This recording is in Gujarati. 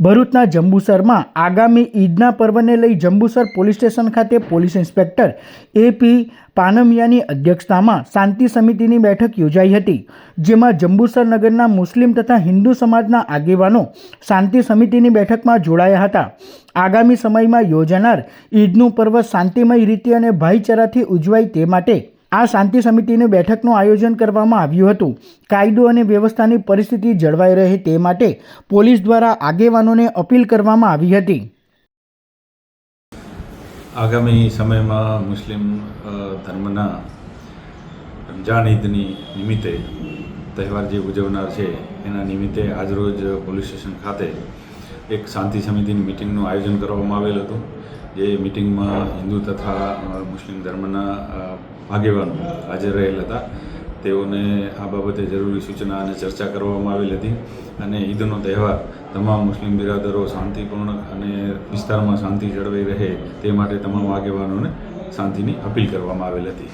ભરૂચના જંબુસરમાં આગામી ઈદના પર્વને લઈ જંબુસર પોલીસ સ્ટેશન ખાતે પોલીસ ઇન્સ્પેક્ટર એપી પાનમિયાની અધ્યક્ષતામાં શાંતિ સમિતિની બેઠક યોજાઈ હતી, જેમાં જંબુસર નગરના મુસ્લિમ તથા હિન્દુ સમાજના આગેવાનો શાંતિ સમિતિની બેઠકમાં જોડાયા હતા. આગામી સમયમાં યોજાનાર ઈદનું પર્વ શાંતિમય રીતે અને ભાઈચારાથી ઉજવાય તે માટે આ શાંતિ સમિતિની બેઠકનું આયોજન કરવામાં આવ્યું હતું. કાયદો અને વ્યવસ્થાની પરિસ્થિતિ જળવાઈ રહે તે માટે પોલીસ દ્વારા આગેવાનોને અપીલ કરવામાં આવી હતી. આગામી સમયમાં મુસ્લિમ ધર્મના રમજાન ઈદની નિમિત્તે તહેવાર જે ઉજવનાર છે, એના નિમિત્તે આજરોજ પોલીસ સ્ટેશન ખાતે એક શાંતિ સમિતિની મિટિંગનું આયોજન કરવામાં આવેલ હતું, જે મિટિંગમાં હિન્દુ તથા મુસ્લિમ ધર્મના આગેવાનો હાજર રહેલ હતા. તેઓને આ બાબતે જરૂરી સૂચના અને ચર્ચા કરવામાં આવેલ હતી અને ઈદનો તહેવાર તમામ મુસ્લિમ બિરાદરો શાંતિપૂર્ણ અને વિસ્તારમાં શાંતિ જળવાઈ રહે તે માટે તમામ આગેવાનોને શાંતિની અપીલ કરવામાં આવેલ હતી.